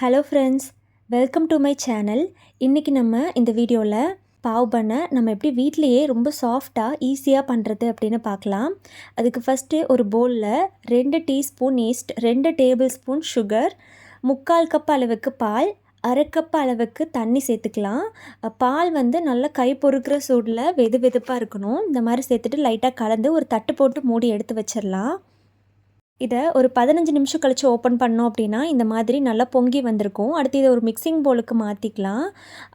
Hello friends welcome to my channel இன்றைக்கி நம்ம இந்த வீடியோவில் பாவ் பண்ணை நம்ம எப்படி வீட்லேயே ரொம்ப சாஃப்டாக ஈஸியாக பண்ணுறது அப்படின்னு பார்க்கலாம். அதுக்கு ஃபஸ்ட்டு ஒரு பவுலில் ரெண்டு டீஸ்பூன் ஈஸ்ட் ரெண்டு டேபிள் ஸ்பூன் சுகர் முக்கால் கப் அளவுக்கு பால் அரை கப் அளவுக்கு தண்ணி சேர்த்துக்கலாம். பால் வந்து நல்லா கை பொறுக்கிற சூடில் வெது வெதுப்பாக இருக்கணும். இந்த மாதிரி சேர்த்துட்டு லைட்டாக கலந்து ஒரு தட்டு போட்டு மூடி எடுத்து வச்சிடலாம். இதை ஒரு பதினஞ்சு நிமிஷம் கழித்து ஓப்பன் பண்ணோம் அப்படின்னா இந்த மாதிரி நல்லா பொங்கி வந்திருக்கும். அடுத்து இதை ஒரு மிக்சிங் போலுக்கு மாற்றிக்கலாம்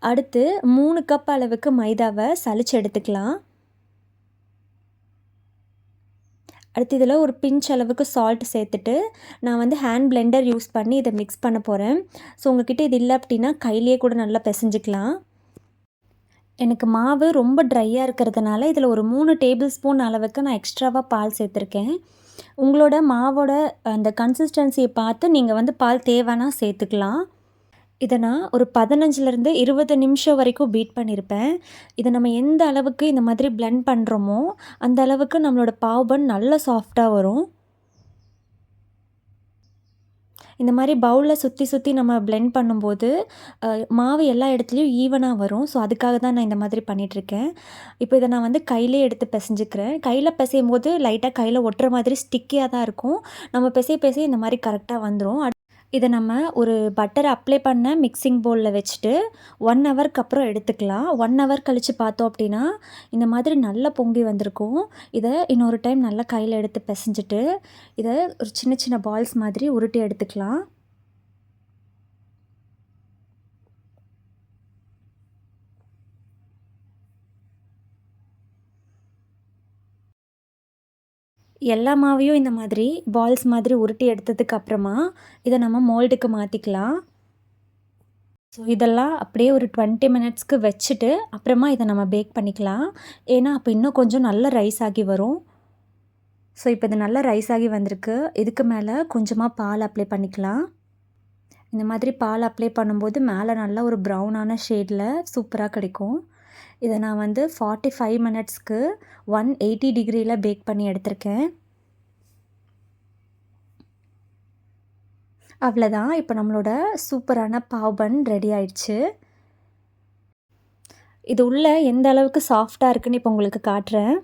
அடுத்து மூணு கப் அளவுக்கு மைதாவை சளிச்சு எடுத்துக்கலாம். அடுத்து இதில் ஒரு பிஞ்ச் அளவுக்கு சால்ட் சேர்த்துட்டு நான் வந்து ஹேண்ட் பிளெண்டர் யூஸ் பண்ணி இதை மிக்ஸ் பண்ண போகிறேன் ஸோ உங்ககிட்ட இது இல்லை அப்படின்னா கையிலேயே கூட நல்லா பிசைஞ்சிக்கலாம். எனக்கு மாவு ரொம்ப ட்ரையாக இருக்கிறதுனால இதில் ஒரு மூணு டேபிள் ஸ்பூன் அளவுக்கு நான் எக்ஸ்ட்ராவாக பால் சேர்த்துருக்கேன். உங்களோட மாவோட அந்த கன்சிஸ்டன்சியை பார்த்து நீங்கள் வந்து பால் தேவைன்னா சேர்த்துக்கலாம். இதை நான் ஒரு பதினஞ்சுலேருந்து இருபது நிமிஷம் வரைக்கும் பீட் பண்ணியிருப்பேன் இதை நம்ம எந்த அளவுக்கு இந்த மாதிரி பிளெண்ட் பண்ணுறோமோ அந்த அளவுக்கு நம்மளோட பாவ் பன் நல்ல சாஃப்டாக வரும். இந்த மாதிரி பவுலில் சுற்றி சுற்றி நம்ம பிளெண்ட் பண்ணும்போது மாவு எல்லா இடத்துலையும் ஈவனாக வரும். ஸோ அதுக்காக தான் நான் இந்த மாதிரி பண்ணிகிட்ருக்கேன் இப்போ இதை நான் வந்து கையிலே எடுத்து பிசைஞ்சுக்கிறேன். கையில் பிசையும் போது லைட்டாக கையில் ஒட்டுற மாதிரி ஸ்டிக்கியாக தான் இருக்கும். நம்ம பிசை பிசை இந்த மாதிரி கரெக்டாக வந்துடும் இதை நம்ம ஒரு பட்டரை அப்ளை பண்ண மிக்சிங் பவுலில் வச்சுட்டு ஒன் ஹவருக்கு அப்புறம் எடுத்துக்கலாம். ஒன் ஹவர் கழித்து பார்த்தோம் அப்படின்னா இந்த மாதிரி நல்லா பொங்கி வந்திருக்கும். இதை இன்னொரு டைம் நல்லா கையில் எடுத்து பிசைஞ்சிட்டு இதை ஒரு சின்ன சின்ன பால்ஸ் மாதிரி உருட்டி எடுத்துக்கலாம். எல்லா மாவையும் இந்த மாதிரி பால்ஸ் மாதிரி உருட்டி எடுத்ததுக்கு அப்புறமா இதை நம்ம மோல்டுக்கு மாற்றிக்கலாம் ஸோ இதெல்லாம் அப்படியே ஒரு டுவெண்ட்டி மினிட்ஸ்க்கு வச்சுட்டு அப்புறமா இதை நம்ம பேக் பண்ணிக்கலாம். ஏன்னா அப்போ இன்னும் கொஞ்சம் நல்ல ரைஸ் ஆகி வரும். ஸோ இப்போ இது நல்லா ரைஸ் ஆகி வந்திருக்கு. இதுக்கு மேலே கொஞ்சமாக பால் அப்ளை பண்ணிக்கலாம். இந்த மாதிரி பால் அப்ளை பண்ணும்போது மேலே நல்லா ஒரு ப்ரௌனான ஷேடில் சூப்பராக கிடைக்கும். இதை நான் வந்து ஃபார்ட்டி ஃபைவ் மினிட்ஸ்க்கு ஒன் எயிட்டி டிகிரியில் பேக் பண்ணி எடுத்திருக்கேன். அவ்வளோதான் இப்போ நம்மளோட சூப்பரான பாவ்பன் ரெடி ஆயிடுச்சு. இது உள்ளே எந்த அளவுக்கு சாஃப்டாக இருக்குன்னு இப்போ உங்களுக்கு காட்டுறேன்.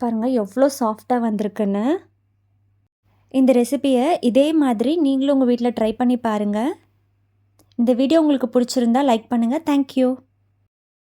பாருங்கள் எவ்வளோ சாஃப்டாக வந்திருக்குன்னு. இந்த ரெசிப்பியை இதே மாதிரி நீங்களும் உங்கள் வீட்டில் ட்ரை பண்ணி பாருங்கள் இந்த வீடியோ உங்களுக்கு பிடிச்சிருந்தா லைக் பண்ணுங்கள் தேங்க்யூ